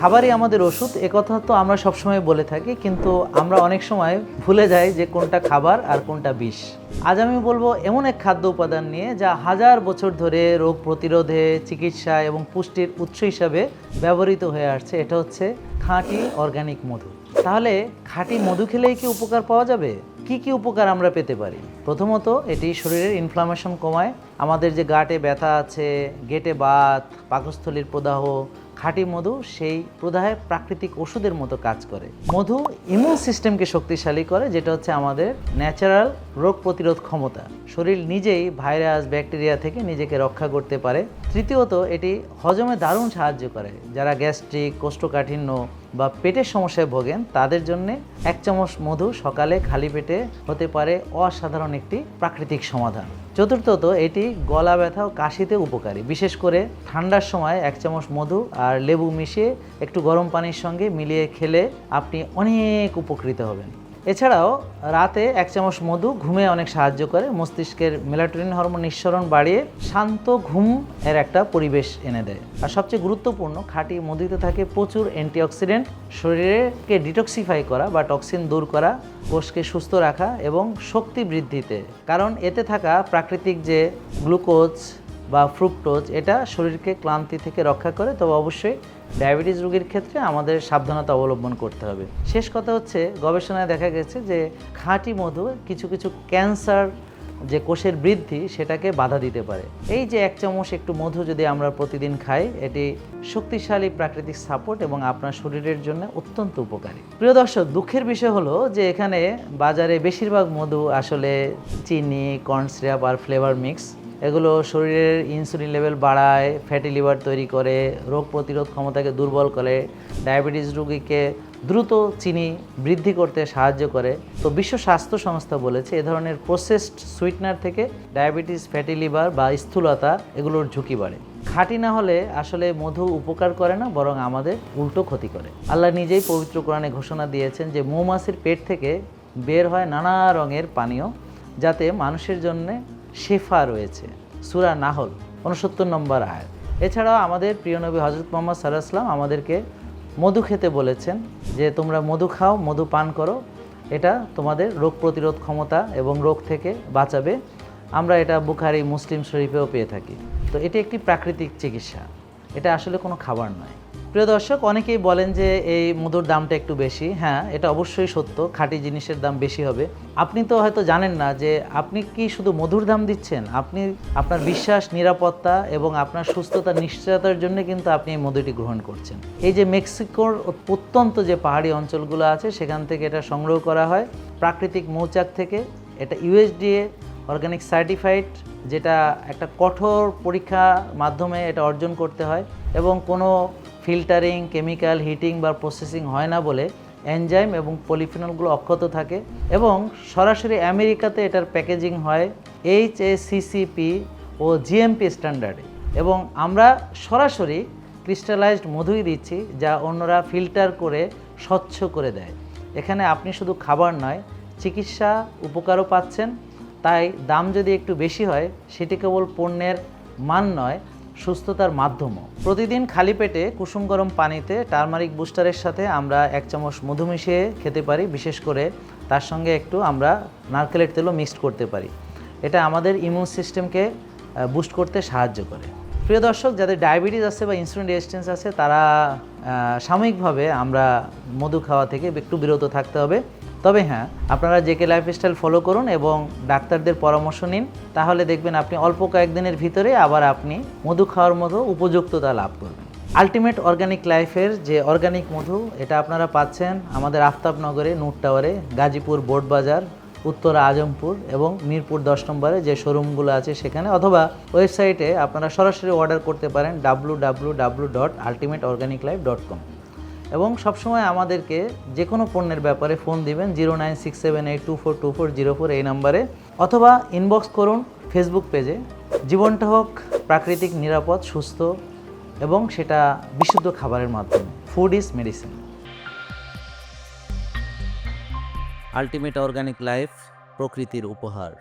খাবারই আমাদের ওষুধ একথা তো আমরা সবসময় বলে থাকি, কিন্তু আমরা অনেক সময় ভুলে যাই যে কোনটা খাবার আর কোনটা বিষ। আজ আমি বলব এমন এক খাদ্য উপাদান নিয়ে যা হাজার বছর ধরে রোগ প্রতিরোধে চিকিৎসা এবং পুষ্টির উৎস হিসাবে ব্যবহৃত হয়ে আসছে, এটা হচ্ছে খাঁটি অর্গানিক মধু। তাহলে খাঁটি মধু খেলেই কি উপকার পাওয়া যাবে? কি কি উপকার আমরা পেতে পারি? প্রথমত, এটি শরীরের ইনফ্লামেশন কমায়। আমাদের যে গাটে ব্যথা আছে, গেটে বাত, পাকস্থলীর প্রদাহ খাঁটি মধু সেই প্রদাহে প্রাকৃতিক ওষুধের মতো কাজ করে। মধু ইমিউন সিস্টেমকে শক্তিশালী করে, যেটা হচ্ছে আমাদের ন্যাচারাল রোগ প্রতিরোধ ক্ষমতা। শরীর নিজেই ভাইরাস, ব্যাকটেরিয়া থেকে নিজেকে রক্ষা করতে পারে। তৃতীয়ত, এটি হজমে দারুণ সাহায্য করে। যারা গ্যাস্ট্রিক কোষ্ঠকাঠিন্য বা পেটের সমস্যায় ভোগেন, তাদের জন্য এক চামচ মধু সকালে খালি পেটে হতে পারে অসাধারণ একটি প্রাকৃতিক সমাধান। চতুর্থত, এটি গলা ব্যথা ও কাশিতে উপকারী। বিশেষ করে ঠান্ডার সময় এক চামচ মধু আর লেবু মিশিয়ে একটু গরম পানির সঙ্গে মিলিয়ে খেলে আপনি অনেক উপকৃত হবেন। এছাড়াও রাতে এক চামচ মধু ঘুমে অনেক সাহায্য করে। মস্তিষ্কের মেলাটোনিন হরমোন নিঃসরণ বাড়িয়ে শান্ত ঘুম এর একটা পরিবেশ এনে দেয়। আর সবচেয়ে গুরুত্বপূর্ণ, খাঁটি মধুতে থাকে প্রচুর অ্যান্টিঅক্সিডেন্ট শরীরকে ডিটক্সিফাই করা বা টক্সিন দূর করা, কোষকে সুস্থ রাখা এবং শক্তি বৃদ্ধিতে। কারণ এতে থাকা প্রাকৃতিক যে গ্লুকোজ বা ফ্রুক্টোজ এটা শরীরকে ক্লান্তি থেকে রক্ষা করে। তবে অবশ্যই ডায়াবেটিস রোগীর ক্ষেত্রে আমাদের সাবধানতা অবলম্বন করতে হবে। শেষ কথা হচ্ছে, গবেষণায় দেখা গেছে যে খাঁটি মধু কিছু কিছু ক্যান্সার যে কোষের বৃদ্ধি, সেটাকে বাধা দিতে পারে। এই যে এক চামচ একটু মধু যদি আমরা প্রতিদিন খাই, এটি শক্তিশালী প্রাকৃতিক সাপোর্ট এবং আপনার শরীরের জন্য অত্যন্ত উপকারী। প্রিয় দর্শক, দুঃখের বিষয় হলো যে এখানে বাজারে বেশিরভাগ মধু আসলে চিনি কর্ন সিরাপ আর ফ্লেভার মিক্স এগুলো শরীরের ইনসুলিন লেভেল বাড়ায় ফ্যাটি লিভার তৈরি করে, রোগ প্রতিরোধ ক্ষমতাকে দুর্বল করে ডায়াবেটিস রোগীকে দ্রুত চিনি বৃদ্ধি করতে সাহায্য করে। তো বিশ্ব স্বাস্থ্য সংস্থা বলেছে, এ ধরনের প্রসেসড সুইটনার থেকে ডায়াবেটিস ফ্যাটি লিভার বা স্থূলতা এগুলোর ঝুঁকি বাড়ে। খাঁটি না হলে আসলে মধু উপকার করে না, বরং আমাদের উল্টো ক্ষতি করে। আল্লাহ নিজেই পবিত্র কোরআনে ঘোষণা দিয়েছেন যে মৌমাছির পেট থেকে বের হয় নানা রঙের পানীয়, যাতে মানুষের জন্যে শেফা রয়েছে। সুরা নাহল উনসত্তর নম্বর আয়াত। এছাড়াও আমাদের প্রিয় নবী হজরত মোহাম্মদ সাল্লাহাম আমাদেরকে মধু খেতে বলেছেন যে, তোমরা মধু খাও, মধু পান করো। এটা তোমাদের রোগ প্রতিরোধ ক্ষমতা এবং রোগ থেকে বাঁচাবে। আমরা এটা বুখারি, মুসলিম শরীফেও পেয়ে থাকি। তো এটি একটি প্রাকৃতিক চিকিৎসা। এটা আসলে কোনো খাবার নয়। প্রিয় দর্শক, অনেকেই বলেন যে এই মধুর দামটা একটু বেশি। হ্যাঁ এটা অবশ্যই সত্য, খাঁটি জিনিসের দাম বেশি হবে। আপনি তো হয়তো জানেন না যে আপনি কি শুধু মধুর দাম দিচ্ছেন? আপনি আপনার বিশ্বাস, নিরাপত্তা এবং আপনার সুস্থতা, নিশ্চয়তার জন্য কিন্তু আপনি এই মধুটি গ্রহণ করছেন। এই যে মেক্সিকোর প্রত্যন্ত যে পাহাড়ি অঞ্চলগুলো আছে, সেখান থেকে এটা সংগ্রহ করা হয় প্রাকৃতিক মৌচাক থেকে। এটা ইউএসডিএ অর্গানিক সার্টিফাইড, যেটা একটা কঠোর পরীক্ষা মাধ্যমে এটা অর্জন করতে হয় এবং কোনো ফিল্টারিং, কেমিক্যাল, হিটিং বা প্রসেসিং হয় না বলে এনজাইম এবং পলিফিনলগুলো অক্ষত থাকে এবং সরাসরি আমেরিকাতে এটার প্যাকেজিং হয় এইচ সিসিপি ও জিএমপি স্ট্যান্ডার্ডে। এবং আমরা সরাসরি ক্রিস্টালাইজড মধুই দিচ্ছি যা অন্যরা ফিল্টার করে স্বচ্ছ করে দেয়। এখানে আপনি শুধু খাবার নয়, চিকিৎসা উপকারও পাচ্ছেন। তাই দাম যদি একটু বেশি হয়, সেটি কেবল পণ্যের মান নয় সুস্থতার মাধ্যমও। প্রতিদিন খালি পেটে কুসুম গরম পানিতে টার্মারিক বুস্টারের সাথে আমরা এক চামচ মধু মিশিয়ে খেতে পারি, বিশেষ করে তার সঙ্গে একটু আমরা নারকেলের তেলও মিক্সড করতে পারি। এটা আমাদের ইমিউন সিস্টেমকে বুস্ট করতে সাহায্য করে। প্রিয় দর্শক, যাদের ডায়াবেটিস আছে বা ইনসুলিন রেজিস্ট্যান্স আছে, তারা সাময়িকভাবে আমরা মধু খাওয়া থেকে একটু বিরত থাকতে হবে। তবে হ্যাঁ আপনারা জেকে লাইফস্টাইল ফলো করুন এবং ডাক্তারদের পরামর্শ নিন। তাহলে দেখবেন আপনি অল্প কয়েকদিনের ভিতরে আবার আপনি মধু খাওয়ার মতো উপযুক্ততা লাভ করবেন। আলটিমেট অর্গানিক লাইফের যে অর্গানিক মধু, এটা আপনারা পাচ্ছেন আমাদের আফতাবনগরে নুট টাওয়ারে গাজীপুর বোর্ড বাজার, উত্তরা আজমপুর এবং মিরপুর দশ নম্বরে যে শোরুমগুলো আছে সেখানে অথবা ওয়েবসাইটে আপনারা সরাসরি অর্ডার করতে পারেন W W W dot ultimate organic life dot com এবং সবসময় আমাদেরকে যে কোনো পণ্যের ব্যাপারে ফোন দিবেন zero nine six seven eight two four two four zero four এই নাম্বারে অথবা ইনবক্স করুন ফেসবুক পেজে জীবনটা হোক প্রাকৃতিক, নিরাপদ, সুস্থ এবং সেটা বিশুদ্ধ খাবারের মাধ্যমে। Food is medicine ultimate organic life প্রকৃতির উপহার।